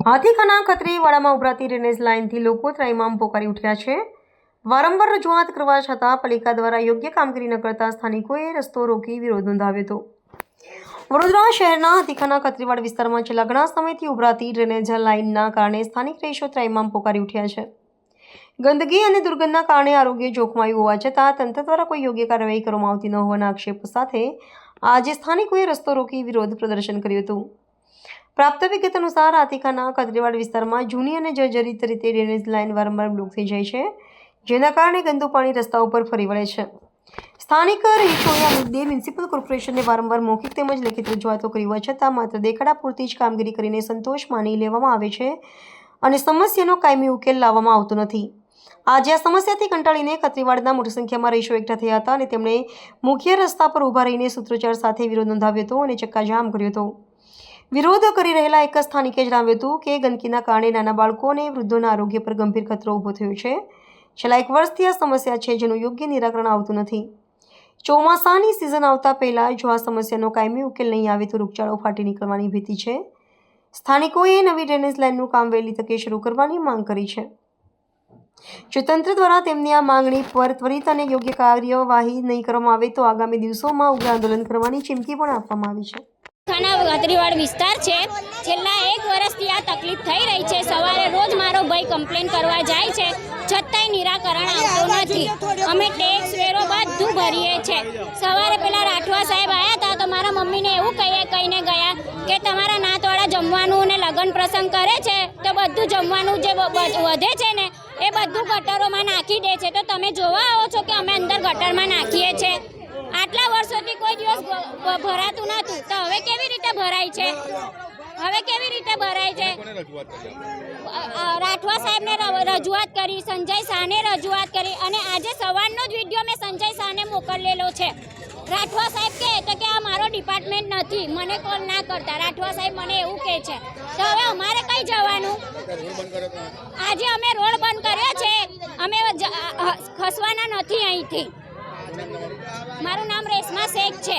Hathikhana ખત્રીવાડામાં ઉભરાતી drainage લાઇનથી લોકો ત્રાઇમામ પોકારી ઉઠ્યા છે. વારંવાર રજૂઆત કરવા છતાં પાલિકા દ્વારા યોગ્ય કામગીરી ન કરતા સ્થાનિકોએ રસ્તો રોકી વિરોધ નોંધાવ્યો હતો. વડોદરા શહેરના હાથીખાના ખત્રીવાડ વિસ્તારમાં છેલ્લા ઘણા સમયથી ઉભરાતી ડ્રેનેજ લાઇનના કારણે સ્થાનિક રહીશો ત્રાઇમામ પોકારી ઉઠ્યા છે. ગંદકી અને દુર્ગંધના કારણે આરોગ્ય જોખમાયું હોવા છતાં તંત્ર દ્વારા કોઈ યોગ્ય કાર્યવાહી કરવામાં આવતી ન હોવાના આક્ષેપ સાથે આજે સ્થાનિકોએ રસ્તો રોકી વિરોધ પ્રદર્શન કર્યું હતું. પ્રાપ્ત વિગત અનુસાર આતિકાના કદરીવાડ વિસ્તારમાં જૂની અને જર્જરિત રીતે ડ્રેનેજ લાઇન વારંવાર બ્લોક થઈ જાય છે, જેના કારણે ગંદુ પાણી રસ્તા ઉપર ફરી વળે છે. સ્થાનિક રહીશોએ આ મુદ્દે મ્યુનિસિપલ કોર્પોરેશનને વારંવાર મૌખિક તેમજ લેખિત રજૂઆતો કરી, હોવા છતાં માત્ર દેખાડા પૂરતી જ કામગીરી કરીને સંતોષ માની લેવામાં આવે છે અને સમસ્યાનો કાયમી ઉકેલ લાવવામાં આવતો નથી. આજે આ સમસ્યાથી કંટાળીને કતરીવાડના મોટી સંખ્યામાં રહીશો એકઠા થયા હતા અને તેમણે મુખ્ય રસ્તા પર ઊભા રહીને સૂત્રોચ્ચાર સાથે વિરોધ નોંધાવ્યો હતો અને ચક્કાજામ કર્યો હતો. વિરોધ કરી રહેલા એક સ્થાનિકે જણાવ્યું હતું કે ગંદકીના કારણે નાના બાળકો અને વૃદ્ધોના આરોગ્ય પર ગંભીર ખતરો ઊભો થયો છે. છેલ્લા એક વર્ષથી આ સમસ્યા છે જેનું યોગ્ય નિરાકરણ આવતું નથી. ચોમાસાની સિઝન આવતા પહેલાં જો આ સમસ્યાનો કાયમી ઉકેલ નહીં આવે તો રોગચાળો ફાટી નીકળવાની ભીતિ છે. સ્થાનિકોએ નવી ડ્રેનેજ લાઇનનું કામ વહેલી તકે શરૂ કરવાની માંગ કરી છે. જો તંત્ર દ્વારા તેમની આ માંગણી પર ત્વરિત અને યોગ્ય કાર્યવાહી નહીં કરવામાં આવે તો આગામી દિવસોમાં ઉગ્ર આંદોલન કરવાની ચીમકી પણ આપવામાં આવી છે. ખાના ગાત્રીવાડ વિસ્તાર છે. છેલ્લા એક વર્ષથી આ તકલીફ થઈ રહી છે. સવારે રોજ મારો ભાઈ કમ્પ્લેન કરવા જાય છે. છતાંય નિરાકરણ આવતું નથી. અમે ટેક્સ વેરો બધું ભરીએ છે. સવારે પેલા રાઠવા સાહેબ આવ્યા હતા તો મારા મમ્મીને એવું કહીએ, કહીને ગયા કે તમારા નાતવાળા જમવાનું ને લગ્ન પ્રસંગ કરે છે તો બધું જમવાનું જે વધે છે ને એ બધું ગટરોમાં નાખી દે છે. તો તમે જોવા આવો છો કે અમે અંદર ગટરમાં નાખીએ છીએ આટલા વર્ષોથી કોઈ દિવસ ભરાતું નહોતું. તો ભરાય છે? હવે કેવી રીતે ભરાય છે? રાઠવા સાહેબને રજૂઆત કરી, સંજય શાહને રજૂઆત કરી અને આજે સવારનો જ વીડિયો મેં સંજય શાહને મોકલેલો છે. રાઠવા સાહેબ કહે તો કે આ મારો ડિપાર્ટમેન્ટ નથી, મને કોલ ના કરતા. રાઠવા સાહેબ મને એવું કહે છે, તો હવે અમારે કઈ જવાનું? આજે અમે રોડ બંધ કર્યો છે, અમે ખસવાના નથી અહીંથી. મારું નામ રેશમા શેખ છે.